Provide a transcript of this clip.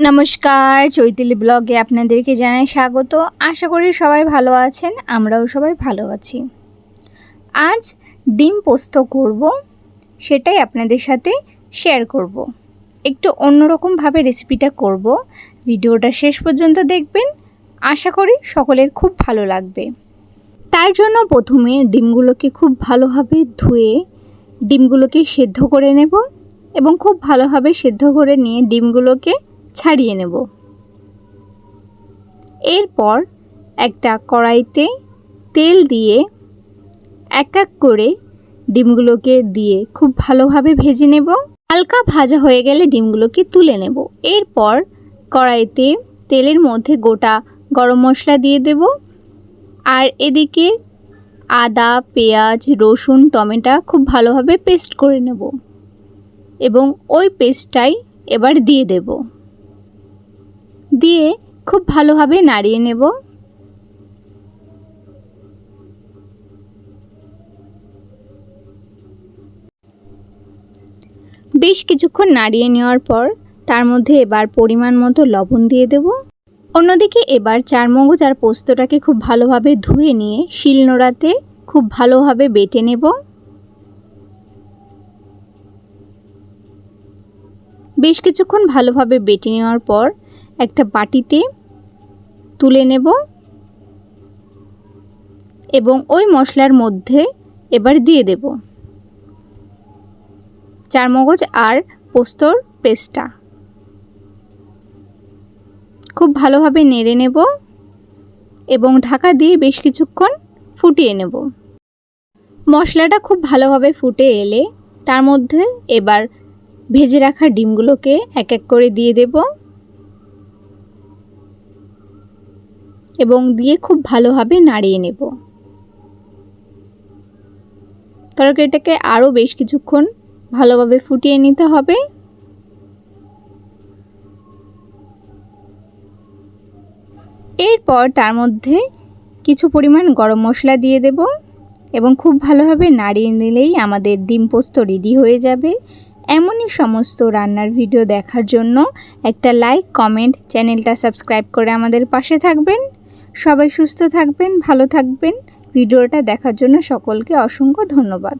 নমস্কার, চৈতালি ব্লগে আপনাদেরকে জানাই স্বাগত। আশা করি সবাই ভালো আছেন, আমরাও সবাই ভালো আছি। আজ ডিম পোস্ত করব, সেটাই আপনাদের সাথে শেয়ার করব। একটু অন্যরকমভাবে রেসিপিটা করব। ভিডিওটা শেষ পর্যন্ত দেখবেন, আশা করি সকলের খুব ভালো লাগবে। তার জন্য প্রথমে ডিমগুলোকে খুব ভালোভাবে ধুয়ে ডিমগুলোকে সেদ্ধ করে নেব এবং খুব ভালোভাবে সেদ্ধ করে নিয়ে ডিমগুলোকে ছাড়িয়ে নেব। এরপর একটা কড়াইতে তেল দিয়ে এক এক করে ডিমগুলোকে দিয়ে খুব ভালোভাবে ভেজে নেব। হালকা ভাজা হয়ে গেলে ডিমগুলোকে তুলে নেব। এরপর কড়াইতে তেলের মধ্যে গোটা গরম মশলা দিয়ে দেব। আর এদিকে আদা, পেঁয়াজ, রসুন, টমেটো খুব ভালোভাবে পেস্ট করে নেব। এবং ওই পেস্টটাই এবার দিয়ে দেব। দিয়ে খুব ভালোভাবে নাড়িয়ে নেব। বেশ কিছুক্ষণ নাড়িয়ে নেওয়ার পর তার মধ্যে এবার পরিমাণ মতো লবণ দিয়ে দেব। অন্যদিকে এবার চারমগজ আর পোস্তটাকে খুব ভালোভাবে ধুয়ে নিয়ে শিলনোড়াতে খুব ভালোভাবে বেটে নেব। বেশ কিছুক্ষণ ভালোভাবে বেটে নেওয়ার পর একটা বাটিতে তুলে নেব এবং ওই মশলার মধ্যে এবার দিয়ে দেব চারমগজ আর পোস্তর পেস্টটা। খুব ভালোভাবে নেড়ে নেব এবং ঢাকা দিয়ে বেশ কিছুক্ষণ ফুটিয়ে নেব। মশলাটা খুব ভালোভাবে ফুটে এলে তার মধ্যে এবার ভেজে রাখা ডিমগুলোকে এক এক করে দিয়ে দেব। এবং দিয়ে খুব ভালোভাবে নাড়িয়ে নেব। তরকারিটাকে আরও বেশ কিছুক্ষণ ভালোভাবে ফুটিয়ে নিতে হবে। এরপর তার মধ্যে কিছু পরিমাণ গরম মশলা দিয়ে দেব এবং খুব ভালোভাবে নাড়িয়ে নিলেই আমাদের ডিম পোস্ত রেডি হয়ে যাবে। এমনই সমস্ত রান্নার ভিডিও দেখার জন্য একটা লাইক, কমেন্ট, চ্যানেলটা সাবস্ক্রাইব করে আমাদের পাশে থাকবেন। সবাই সুস্থ থাকবেন ভালো থাকবেন। ভিডিওটা দেখার জন্য সকলকে অসংখ্য ধন্যবাদ।